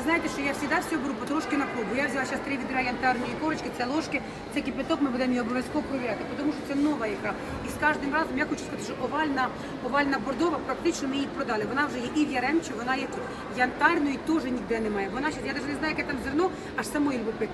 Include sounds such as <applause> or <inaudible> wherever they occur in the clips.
Ви знаєте, що я завжди все беру потрошки на пробу. Я взяла зараз три відра янтарної корочки, це ложки, це кипяток, ми будемо її обов'язково провіряти, тому що це нова ікра. І з кожним разом я хочу сказати, що овальна, овальна бордова, практично ми її продали. Вона вже є і в Яремчі, вона є тут. Янтарної теж ніде немає. Вона зараз, я навіть не знаю, яке там зерно, аж самої любить.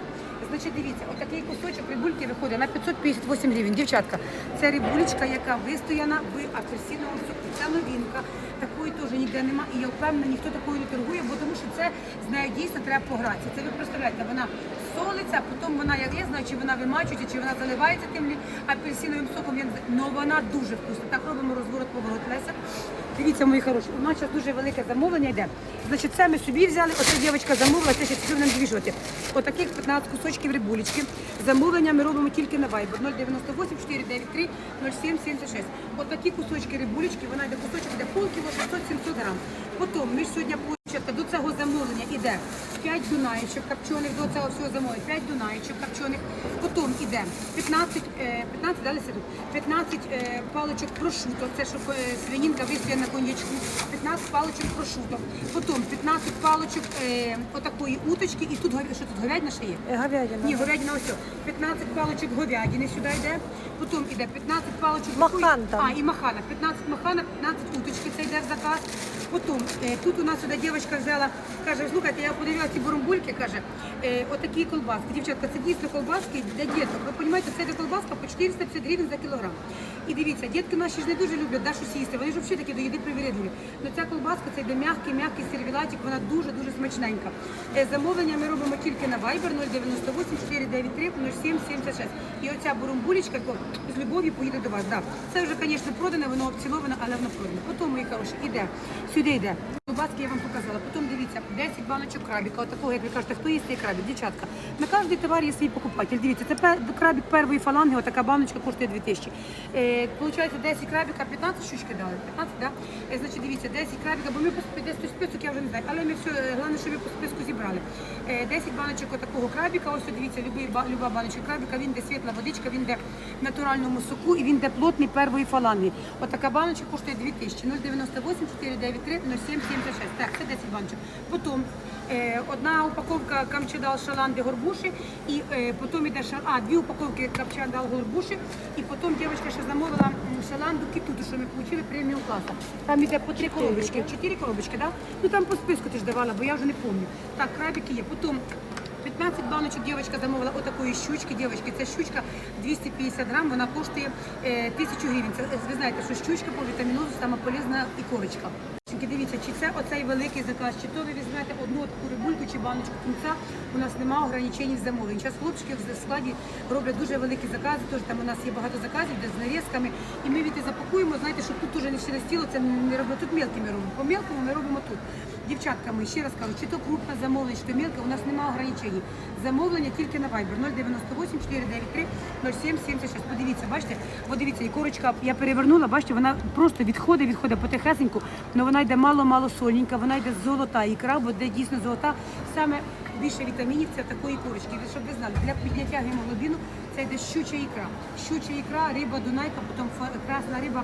Значить, дивіться, отакий кусочок рибульки виходить на 558 гривень. Дівчатка, це рибулечка, яка вистояна в апельсиновому соку. Це новинка. Такої теж ніде нема. І я впевнена, ніхто такою не торгує, бо тому що це нею дійсно треба погратися. Це ви представляєте, вона солиться, потім вона, я, я знаю, чи вона вимачується, чи вона заливається тим апельсиновим соком. Я вона дуже вкусна. Так робимо розворот поворот Леся. Дивіться, мої хороші, у нас зараз дуже велике замовлення йде. Значить, це ми собі взяли, оця дівчинка замовила, це ще сюди нам двіжувати. Отаких 15 кусочків рибулечки. Замовлення ми робимо тільки на Viber 098 493 0776. Отакі кусочки рибулечки, вона йде кусочок, йде полкіло 600-700 грам. Потім ми ж сьогодні получаємо, до цього замовлення йде 5 дунаєчок копчених, до цього всього замовлення 5 дунаєчок копчених. Потім йде 15, е, 15, далі 15 е, паличок прошуто, це щоб е, свинінка вистояла на коньячку, 15 паличок прошуто. Потім 15 паличок е, отакої уточки, і тут що тут говядина ще є? Говядина. Ні, говядина ось. 15 паличок говядини сюди йде. Потім йде 15 паличок Махан там. А, і махана. 15 махана, 15 уточки, це йде в заказ. Потім е, тут у нас сюди дівчинка взяла, каже, слухайте, я подивилася ці бурумбульки, каже, е, отакі колбаски. Дівчатка, це дійсно колбаски для діток. Ви розумієте, це колбаска по 450 гривень за кілограм. І дивіться, дітки наші ж не дуже люблять да, щось їсти. Вони ж взагалі такі до їди привірідують. Ну ця колбаска, це йде м'який, м'який сервілатик, вона дуже-дуже смачненька. Е, Замовлення ми робимо тільки на Viber 098 493 0776. І оця бурумбулечка з любов'ю поїде до вас. Да. Це вже, звісно, продане, воно обціловане, але воно продане. Потім, мої хороші, іде. Сюди йде. Колбаски я вам показала. Потім дивіться, 10 баночок крабіка. Отакого, як ви кажете, хто їсть цей крабік? Дівчатка. На кожний товар є свій покупатель. Дивіться, це крабік першої фаланги, отака баночка коштує 2000. Е, получається 10 крабіка, 15 штучки дали. 15, да? Е, значить, дивіться, 10 крабіка, бо ми по десь список я вже не знаю, але ми все, головне, що ми по списку зібрали. Е, 10 баночок отакого крабіка, ось дивіться, любий, люба баночка крабіка, він де світла водичка, він де в натуральному соку і він де плотний першої фаланги. Отака баночка коштує 2000. 098 493 0776. Так, це 10 баночок. Потім е, одна упаковка камчедал шаланди горбуші, і е, потім йде шал... а, дві упаковки камчедал горбуші, і потім дівчинка ще замовила шаланду кітуту, що ми отримали преміум класу. Там йде по три коробочки, чотири коробочки, да? Ну там по списку ти ж давала, бо я вже не пам'ятаю. Так, крабики є. Потім 15 баночок дівчинка замовила отакої щучки. Дівчатки, це щучка 250 грам, вона коштує е, 1000 гривень. Це, е, ви знаєте, що щучка по вітамінозу саме полезна і корочка. Дівчатки, Дивіться, чи це оцей великий заказ, чи то ви візьмете одну таку рибульку чи баночку кінця. У нас немає ограничень замовлень. Зараз хлопчики в складі роблять дуже великі закази. Тож там у нас є багато заказів, де з нарізками. І ми від запакуємо. Знаєте, що тут уже не тіло, це не робимо. Тут мелкі ми робимо. По мелкому ми робимо тут. Дівчатка, ми ще раз кажу, чи то крупна замовлення, чи то мелка, у нас немає ограничень. Замовлення тільки на Viber 098 493 0776. Подивіться, бачите, от дивіться, і корочка я перевернула, бачите, вона просто відходить, відходить потихесеньку, але вона йде мало-мало сольненька, вона йде золота ікра, бо де дійсно золота, саме більше вітамінів це такої корочки. Ви щоб ви знали, для підняття гемоглобіну це йде щуча ікра. Щуча ікра, риба дунайка, потім красна риба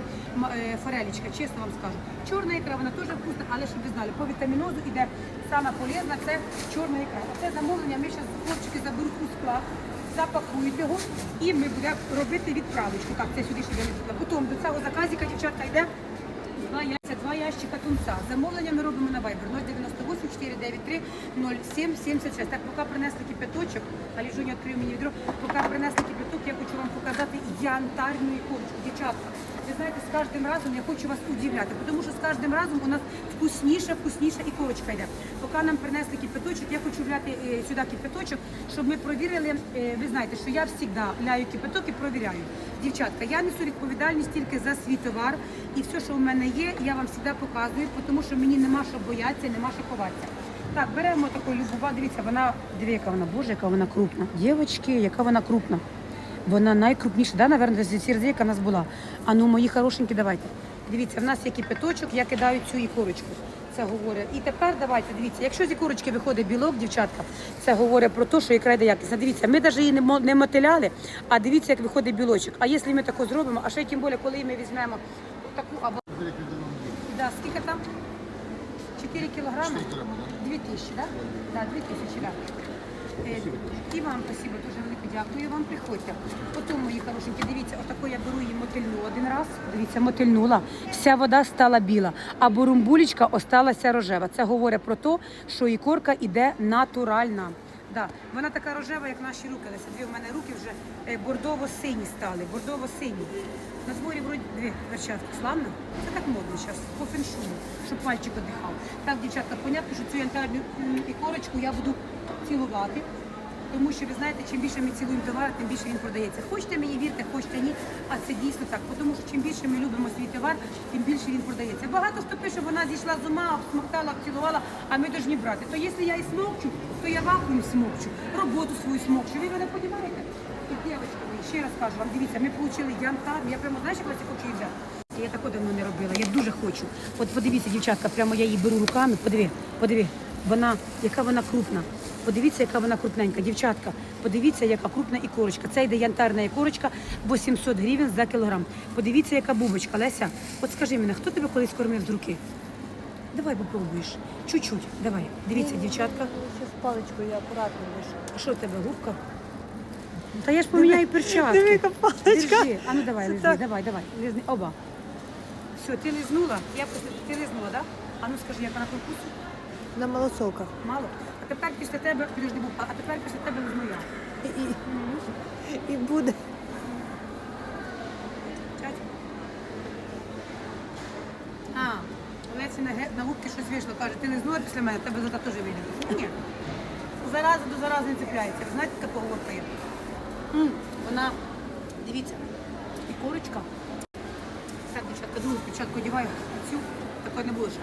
е, форелічка, чесно вам скажу. Чорна ікра, вона теж вкусна, але щоб ви знали, по вітамінозу йде саме полезна, це чорна ікра. Це замовлення, ми зараз хлопчики заберуть у склад, запакують його і ми будемо робити відправочку. Так, це сюди ще йде. Потім до цього заказика, дівчатка, йде Два ящика тунца. Замовлення ми робимо на Viber 098 493 0776. Так, поки принесли кипяточок, а Ліжуня відкрив мені відро, поки принесли кипяток, я хочу вам показати янтарну іконочку. Дівчатка, ви знаєте, з кожним разом я хочу вас удивляти, тому що з кожним разом у нас вкусніша, вкусніша ікорочка йде. Поки нам принесли кипяточок, я хочу вляти е, сюди кипяточок, щоб ми провірили. е, ви знаєте, що я завжди ляю кипяток і провіряю. Дівчатка, я несу відповідальність тільки за свій товар і все, що в мене є, я вам завжди показую, тому що мені нема що боятися, нема що ховатися. Так, беремо таку любова, дивіться, вона, диви, яка вона, боже, яка вона крупна. Дівчатки, яка вона крупна. Вона найкрупніша, да, напевно, з цієї яка в нас була. А ну, мої хорошенькі, давайте. Дивіться, в нас є кипяточок, я кидаю цю ікорочку. Це говорить. І тепер давайте, дивіться, якщо з ікорочки виходить білок, дівчатка, це говорить про те, що ікра йде якісна. Дивіться, ми навіть її не, мотиляли, а дивіться, як виходить білочок. А якщо ми тако зробимо, а ще тим більше, коли ми візьмемо таку або. Да, скільки там? 4 кілограми? 2000, да? Да, 2000, да. Е, І вам спасибо, дуже велике дякую вам. Приходьте. Потім, мої хорошенькі, дивіться, отако я беру її мотильну один раз. Дивіться, мотильнула. Вся вода стала біла, а бурумбулічка осталася рожева. Це говорить про те, що ікорка іде натуральна. Да. Вона така рожева, як наші руки. Леся. Дві в мене руки вже е, бордово-сині стали. Бордово-сині. На дворі вроді дві перчатки. Славно? Це так модно зараз, по феншую, щоб пальчик одихав. Так, дівчатка, понятно, що цю янтарну ікорочку я буду цілувати. Тому що ви знаєте, чим більше ми цілуємо товар, тим більше він продається. Хочете мені вірте, хочете ні, а це дійсно так. Тому що чим більше ми любимо свій товар, тим більше він продається. Багато хто пише, вона зійшла з ума, обсмоктала, обцілувала, а ми повинні брати. То якщо я і смокчу, то я вакуум смокчу, роботу свою смокчу. Ви мене розумієте? І дівчатки, ще раз кажу вам, дивіться, ми отримали янтар. Я прямо знаєш, я хочу її взяти. Я тако давно не робила, я дуже хочу. От подивіться, дівчатка, прямо я її беру руками, подиви, подиви. Вона, яка вона крупна. Подивіться, яка вона крупненька. Дівчатка, подивіться, яка крупна ікорочка. Це йде янтарна ікорочка, 800 гривень за кілограм. Подивіться, яка бубочка. Леся, от скажи мені, хто тебе колись кормив з руки? Давай попробуєш. Чуть-чуть, давай. Дивіться, дівчатка. Ще з паличкою я акуратно лишу. А що в тебе, губка? Та я ж поміняю перчатки. диви, яка паличка. Держи. А ну давай, лизни, давай, давай. Лизни. Оба. Все, ти лизнула? Я просто, ти лизнула, так? Да? А ну скажи, як вона по? На малосолках. Мало. Тепер після тебе, підожди, Бубка, а тепер після тебе лизну я. І, і, буде. А, Лесі на, губки щось вийшло, каже, ти лизнула після мене, тебе завтра теж вийде. Ні. Зараза до зарази не цепляється. Ви знаєте, поговорка є? Вона, дивіться, і корочка. Так, дівчатка, другу спочатку одягаю цю, такої не буде ще.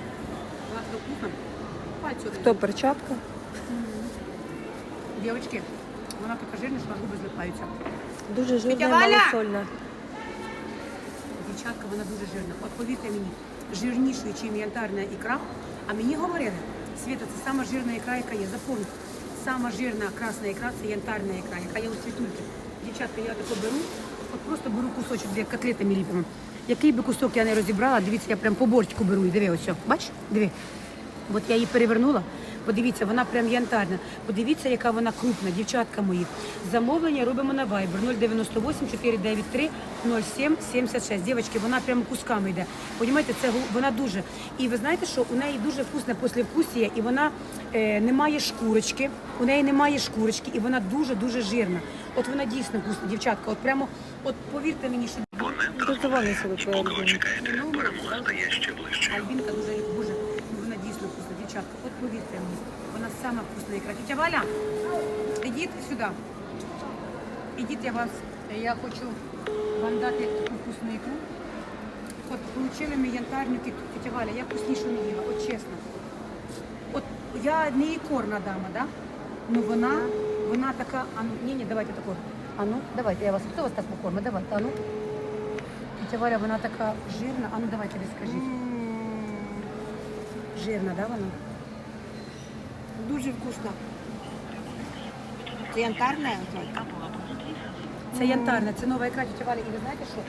Вона вкусна. Хто перчатка? Дівчатки, вона така жирна, що на губи злипаються. Дуже жирна і малосольна. Дівчатка, вона дуже жирна. От повірте мені, жирнішою, ніж янтарна ікра. А мені говорили, Світа, це сама жирна ікра, яка є. Запомніть, сама жирна красна ікра це янтарна ікра, яка є у світульки. Дівчатка, я тако беру, от просто беру кусочок, як котлетами ліпимо. Який би кусок я не розібрала, дивіться, я прям по бортику беру і диви ось. о. Бачиш? Диви. От я її перевернула. Подивіться, вона прям янтарна. Подивіться, яка вона крупна, дівчатка мої. Замовлення робимо на Viber 098 493 07 76. Дівчатки, вона прямо кусками йде. Понімаєте, це вона дуже. І ви знаєте, що у неї дуже вкусне послевкусія, і вона е, не має шкурочки. У неї немає шкурочки, і вона дуже дуже жирна. От вона дійсно вкусна, дівчатка. От прямо, от повірте мені, що Дозволю себе чекаєте, перемога стає ще ближче. Альбінка дуже вона дійсно вкусна, дівчатка. Повірте мені, вона сама вкусна ікра. Тетя Валя, ідіть сюди. Ідіть, я вас, я хочу вам дати таку вкусну ікру. От получили ми янтарню кітку. Валя, я вкуснішу не їла, от чесно. От я не ікорна дама, да? Ну вона, вона така, а ну, ні, ні, давайте таку. А ну, давайте, я вас, хто вас так покормить? Давайте, а ну. Тетя Валя, вона така жирна, а ну давайте ви скажіть. Жирна, да, вона? Дуже вкусно. Це янтарна? Це янтарна, це нова ікра тетя Валя. І ви знаєте що?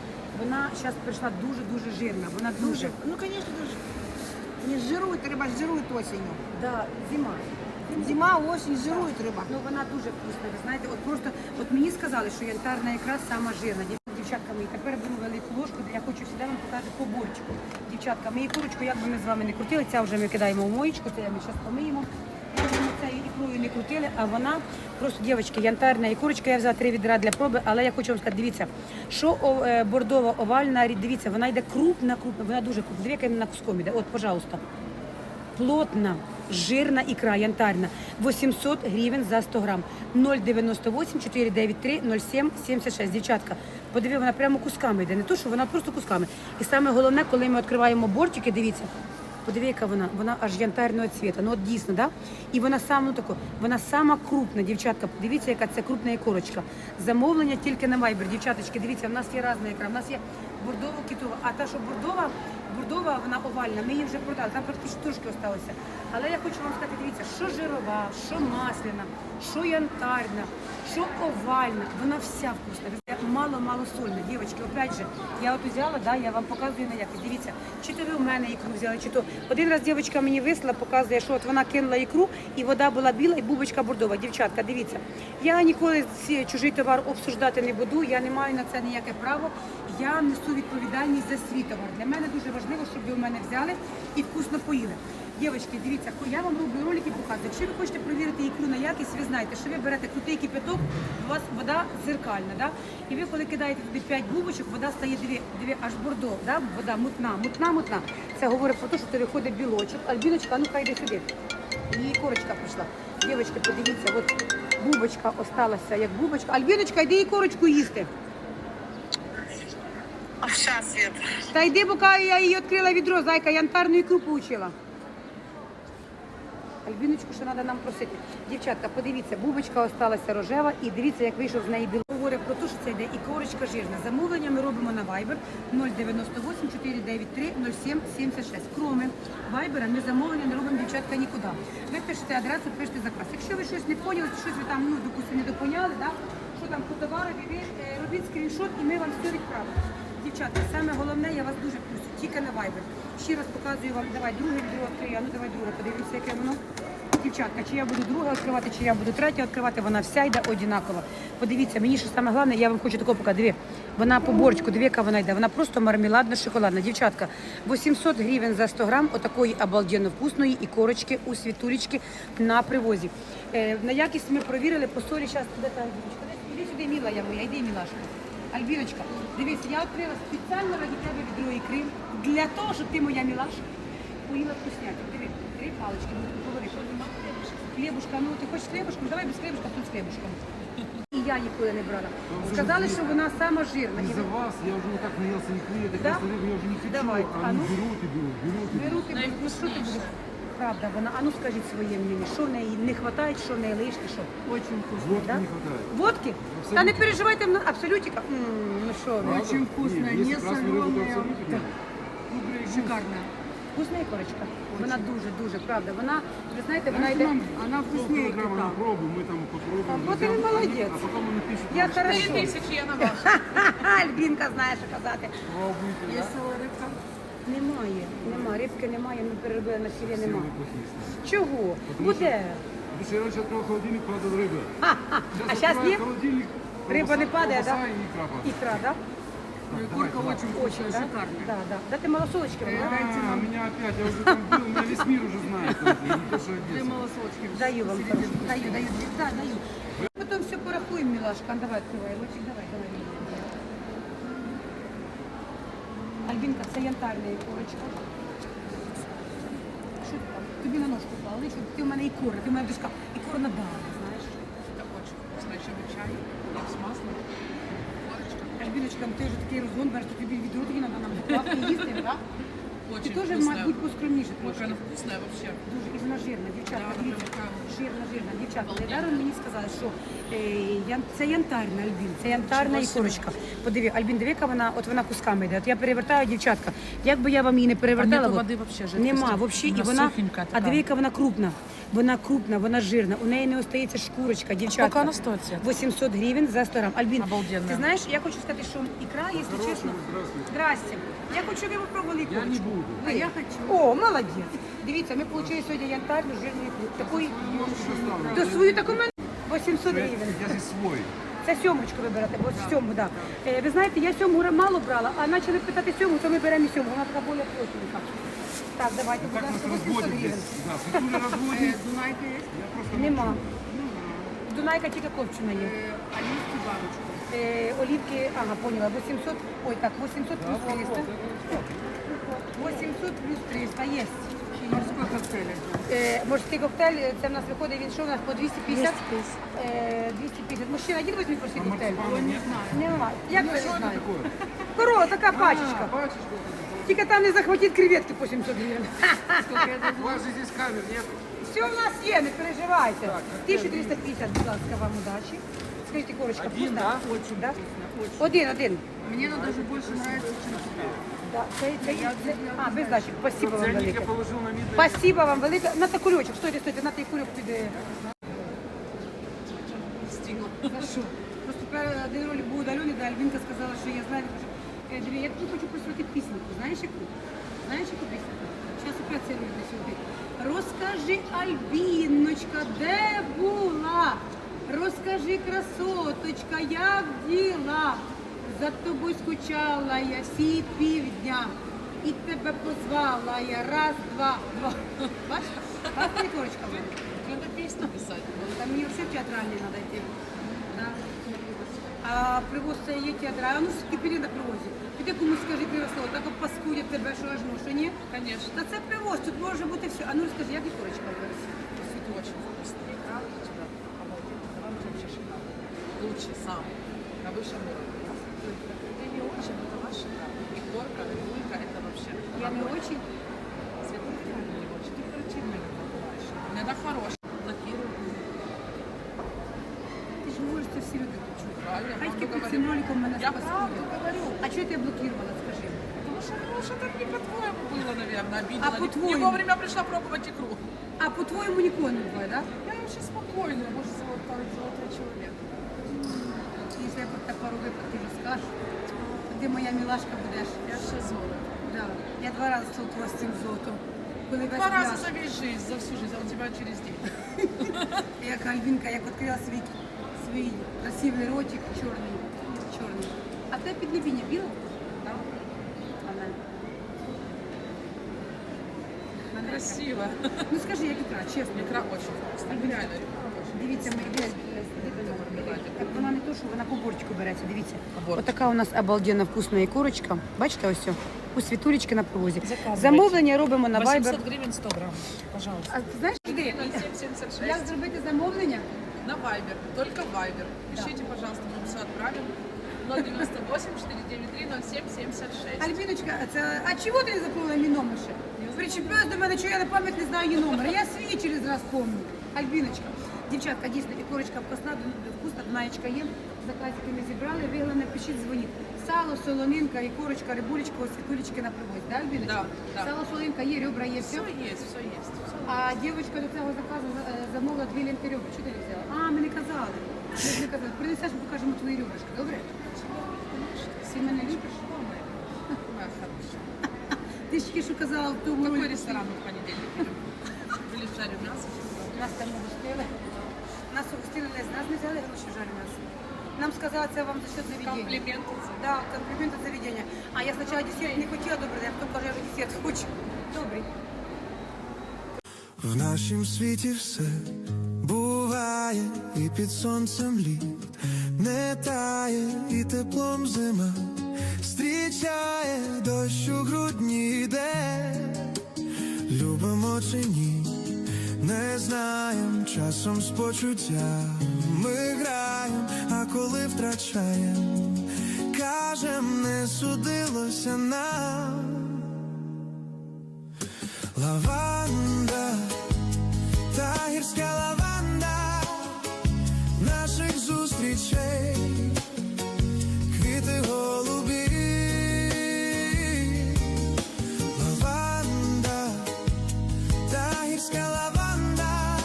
Вона зараз прийшла дуже-дуже жирна. Вона дуже. Ну, звісно, дуже. Не жирують риба, жирують осінню. Да, зима. Зима, осінь, жирують риба. Ну вона дуже вкусна. Ви знаєте, от просто от мені сказали, що янтарна ікра сама жирна. Дів- Дівчатка мої, тепер беру велику ложку, де я хочу всегда вам показати по борчику. Дівчатка, ми курочку, як би ми з вами не крутили, ця вже ми кидаємо в моєчку, це ми зараз помиємо. Цією не крутили, а вона просто, дівчатки, янтарна ікорочка, я взяла три відра для проби, але я хочу вам сказати, дивіться, що е, бордова овальна, дивіться, вона йде крупна, крупна, вона дуже крупна. Дивіться, як вона куском йде. От, пожалуйста. Плотна, жирна ікра янтарна. 800 гривень за 100 грам. 098 493 07 76. Дівчатка, подиви, вона прямо кусками йде. Не то, що вона просто кусками. І саме головне, коли ми відкриваємо бортики, дивіться. Подиви, яка вона, вона аж янтарного цвіта. Ну от дійсно, да? І вона сама ну, тако, вона сама крупна, дівчатка. Подивіться, яка це крупна ікорочка. Замовлення тільки на Viber. Дівчаточки, дивіться, в нас є різна ікра. В нас є бордово кітова, а та, що бордова, бордова, вона овальна. Ми її вже продали. Там практично трошки осталося. Але я хочу вам сказати, дивіться, що жирова, що масляна, що янтарна, що овальна. Вона вся вкусна. Мало-мало сольна. Дівчатки, опять же, я от взяла, да, я вам показую на якість. Дивіться, чи то ви у мене ікру взяли, чи то один раз дівчинка мені вислала, показує, що от вона кинула ікру, і вода була біла, і бубочка бордова. Дівчатка, дивіться, я ніколи чужий товар обсуждати не буду, я не маю на це ніяке право. Я несу відповідальність за свій товар. Для мене дуже важливо, щоб ви у мене взяли і вкусно поїли. Дівчатки, дивіться, я вам роблю ролики, показую. Якщо ви хочете перевірити ікру на якість, ви знаєте, що ви берете крутий кипяток, у вас вода зеркальна, да? і ви коли кидаєте туди 5 бубочок, вода стає дві, дві аж бордо, да? вода мутна, мутна, мутна. Це говорить про те, що це виходить білочок. Альбіночка, ну хай йди сюди. Її корочка прийшла. Дівчатки, подивіться, от бубочка осталася як бубочка. Альбіночка, йди їй корочку їсти. А сейчас, Свет. Та йди, поки я її відкрила відро, зайка, янтарну ікру поучила. Альбіночку, що треба нам просити. Дівчатка, подивіться, бубочка осталася рожева і дивіться, як вийшов з неї біло. Говорить про те, що це йде і корочка жирна. Замовлення ми робимо на Viber 098 493 07 76. Кроме Viber ми замовлення не робимо дівчатка нікуди. Ви пишете адресу, пишете заказ. Якщо ви щось не поняли, щось ви там, ну, допустим, не допоняли, да? що там по товарові, ви е, робіть скріншот і ми вам все відправимо. Дівчата, саме головне, я вас дуже прошу, тільки на Viber. Ще раз показую вам, давай друге відро відкрию, а ну давай друге, подивимося, яке воно. Дівчатка, чи я буду друге відкривати, чи я буду третє відкривати, вона вся йде одинакова. Подивіться, мені що саме головне, я вам хочу такого показати. Диви, вона по борчку, диви, яка вона йде. Вона просто мармеладна, шоколадна. Дівчатка, 800 гривень за 100 грам отакої обалденно вкусної і корочки у світулечки на привозі. Е, на якість ми провірили по солі. Зараз туди та Альбіночка. Іди сюди, міла я моя, йди, мілашка. Альбіночка, дивись, я відкрила спеціально раді тебе відро ікри, для того, щоб ти моя мілашка поїла вкусняки. Диви, три палички, ну говори, що нема хлібушка, ну ти хочеш хлібушку, давай без хлібушка, тут з хлібушком. І я ніколи не брала. Сказали, що вона сама жирна. Из-за вас я уже вот так наелся икры, я так Да? да? я уже не хочу, Давай, а а ну. и берут, берут и берут. Беру ти, ну що ти будеш? Правда, вона, а ну скажіть своє мнення, що в неї не вистачає, що в неї лишнє, що? Очень вкусно. Водки Да? не хватает. Водки? Та не переживайте, в нас- абсолютика. М, Ну що ви? Очень вкусно, Нет, не если красную рыбу, то соленая. абсолютно нет. Шикарно. Вкусна і корочка. Вона дуже-дуже, правда. Вона, ви знаєте, вона йде... Знаете, мам, она вкуснее Полкилограмма на кита. пробу, мы там попробуем. А вот друзьям, ты молодец. А потом они пишут, Я нам, хорошо. тысячи я на вас. <laughs> Альбінка знає, що казати. пробуйте, да? Есть целая рыбка. Немає, немає, рибки немає, ми переробили на філе, Все немає. неплохие. Чого? Буде. Потому что я раньше открыл холодильник, падала рыба. А зараз открываю ні? холодильник, Риба не колбаса- падає, колбаса да? и икра падает. Ікра, да? Ой, Курка очень Очень, вкусная, да? шикарная. Да, да. Дати малосолочки вам, да? А, меня опять, я уже там был, меня весь мир уже знает. Не то, что Ты Одесса. малосолочки. Даю вам, хорошо. даю, даю, да, даю. Потім все порахуємо, милашка. Давай, відкривай, Лучик, давай, давай. Альбінка, це янтарна ікорочка. Що ти там? Тобі на ножку клали, що ти в мене ікора, ти в мене дочка. Ікорна дала, знаєш. Так хочу. Значить, чай. Я з маслом. Альбіночка, ну ти вже такий розгон береш, то тобі відро тоді треба нам докласти їсти, так? Очень теж, вкусная. мабуть, поскромніше Ой, трошки. она вкусная вообще. Дуже і вона жирна, дівчатка, Да, дивіться. така. Жирна, жирна, дівчатка. я Недаром мені сказали, що е, ян- це янтарна Альбін, це янтарна і собі. ікорочка. Подиви, Альбін, диви, яка вона, от вона кусками йде. От я перевертаю, дівчатка. Як би я вам її не перевертала, нету от, води вообще, жидкості? нема, взагалі, і Вона вона, сухенька а така. диви, яка вона крупна. Вона крупна, вона жирна, у неї не остається шкурочка, дівчатка. скільки вона стоїть, 800 гривень за 100 грам. Альбін, Обалденно. ти знаєш, я хочу сказати, що ікра, якщо чесно. Здрасте. Я хочу, щоб ви попробували Я не буду. А я хочу. О, молодець. Дивіться, ми отримали сьогодні янтарну жирну ікру. Такої, до свою таку мене 800 гривень. я здесь свой. Це сьомочку ви берете, бо сьому, так. Да. Е, ви знаєте, я сьому мало брала, а почали питати сьому, то ми беремо і сьому. Вона така більш плотненька. Так, давайте, будь ласка, 800 гривень. <laughs> Дунайка есть? Нема. Дунайка тільки копчена є. Э, Оливки баночку. Е, олівки, ага, поняла, 800, ой, так, 800 плюс 300. 800 плюс 300, є. И морской коктейль. Е, морський коктейль, це в нас виходить, він що у нас по 250? Е, 250. Мужчина, один візьміть морський коктейль. марципана нет. Нема. Як ви не знаєте? Корова, така пачечка. Пачечка. Тільки там не захватить креветки по 700 гривень. У вас же здесь камер нет. Все в нас є, не переживайте. 1350, будь ласка, вам удачі. Скажіть, корочка, вкусна? Очень, да? Один, один. Мне она даже больше нравится, чем сюда. Да, це, це, це, а, без дачі. Спасибо вам Ценник я велике. положил на мидное. Спасибо вам велике. На та кульочок, стойте, стойте, на той кульок піде. Що? Просто пер- один ролик був у Альони, де Альбінка сказала, що я знаю, «Е, диви, я тобі хочу присвятити пісеньку. Знаєш яку? Знаєш яку пісеньку? Зараз ролик десь сюди. Розкажи, Альбіночка, де була? Розкажи, красоточка, як діла? За тобою скучала я всі півдня. І тебе позвала я раз, два, два. Бачиш? Бачиш, корочка? Надо песню писать. Там мені все в театральний треба йти. Да. А привоз це є театральний. А ну ти піди на привозі. Піди комусь скажи слово, так паскудять тебе, що аж ну, що ні? Конечно. Та це привоз, тут може бути все. А ну розкажи, як і корочка виросла? Цветы очень вкусные. Икра у тебя обалденно. Давай вообще шикарно. Лучший сам. На высшем уровне. Ты не очень, это ваш шикарно. И горка, и булька, это вообще. Я не очень. Цветы реально не очень. Декоративные бываешь. Иногда хорошие. Блокируют. Ти ж говориш, це всі Під говорю. цим роликом мене Я правду говорю. А чого ти блокувала, скажи? Потому что, ну, что так не по-твоему было, наверное, обидела. А по-твоему? Не вовремя пришла пробовать икру. А по-твоєму нікого не буває, так? Я вообще спокойная, может, золотой, золотой человек. Якщо я про те пару випадків розкажу, то ти моя мілашка будеш. Я ще золото. Да. Я два рази столкнулася з цим золотом. Коли весь Два раза пляж, за весь жизнь, за всю жизнь, а у тебя через день. <laughs> як Альбінка, як відкрила свій, свій красивий ротик чорний, чорний. А те піднебіння біле? Так. Красиво. Ну скажи, як ікра, чесно. Икра очень вкусная. Реально, Дивіться, ми так вона не то, що вона по борчику береться, дивіться. Отака у нас обалденна вкусна ікорочка. Бачите, ось о, у світулечки на. Заказуйте. Замовлення робимо на Viber. 800 гривен 100 грамм, пожалуйста. А ти знаєш? 0776. Як зробити замовлення? На Viber, только Viber. Пишите, пожалуйста, мы все отправим. 098 493 0776. Альбіночка, це, а чого ти не заповнила мій номер ще? Причепилась до мене, що я на пам'ять не знаю її номер. Я свій через раз помню. Альбіночка. Дівчатка, дійсно, і корочка вкусна, вкусна, знаєчка є. Заказики ми зібрали, ви головне пишіть, дзвоніть. Сало, солонинка, і корочка, рибулечка, ось світулечки на привозі, да, Альбіночка? Да, да. Сало, солонинка є, ребра є, все. Все есть, все есть. всё. А дівчинка до цього заказу е, замовила дві ленти ребра. Чого ти не взяла? А, ми не казали. Ми ж не казали. Принесеш, ми покажемо твої ребрышки, добре? Всі мене любиш? Моя хорошая. Ти ж тільки що казала в тому Какой ролику. ресторан мы в понедельник идем? Или жарю мясо? Нас там угостили. Нас угостили, не з нас не взяли гроші жарі нас. Нам сказали, це вам за счет заведення. Комплименты. Да, комплімент від заведення. А я спочатку десерт не хотіла, добре, а потім кажу, я вже десерт хочу. Добрий. В нашім світі все буває, і під сонцем літ не тає, і теплом зима зустрічає дощ у грудні йде, любимо чи ні, не знаєм, часом з почуттям ми граєм, а коли втрачаєм, кажем, не судилося нам. Лаванда, гірська лаванда,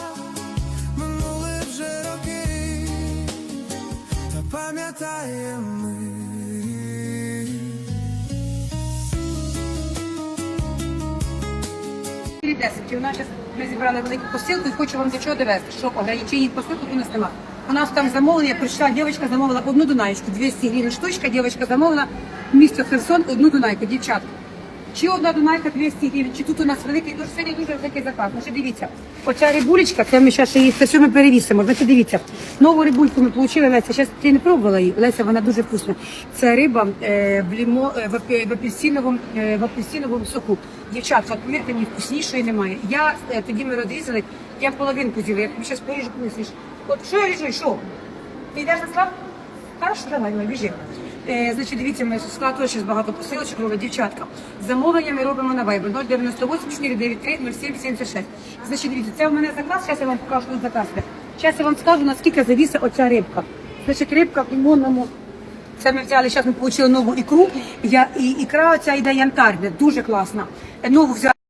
минули вже роки, та пам'ятаємо ми. 4,10. І у нас ми зібрали велику посилку і хочу вам до чого довести, що ограничень посилку у нас нема. У нас там замовлення, прийшла дівчинка, замовила одну дунайку, 200 гривень штучка, дівчинка замовила місто Херсон, одну дунайку, дівчатка. Чи одна дунайка 200 гривень, чи тут у нас великий, дуже сьогодні дуже великий заказ. Значить, дивіться, оця рибулечка, це ми зараз її, це все ми перевісимо. Значить, дивіться, нову рибульку ми отримали, Леся, зараз ти не пробувала її, Леся, вона дуже вкусна. Це риба е, в, лімо, е, в, апі- в, апельсиновому, е, в апельсиновому соку. Дівчатка, повірте мені, вкуснішої немає. Я, е, тоді ми розрізали, я половинку з'їла, я тобі зараз поріжу, помислиш. От що я ріжу, що? Ти йдеш на слав? Хорошо, давай, давай, біжи. Е, значить, дивіться, ми склад теж багато посилочок робить дівчатка. Замовлення ми робимо на Viber 098 493 0776. Значить, дивіться, це в мене заказ, зараз я вам покажу заказ. Зараз я вам скажу, наскільки завіса оця рибка. Значить, рибка в лимонному. Це ми взяли, зараз ми отримали нову ікру. Я, і ікра оця йде янтарна, дуже класна. Нову взяли.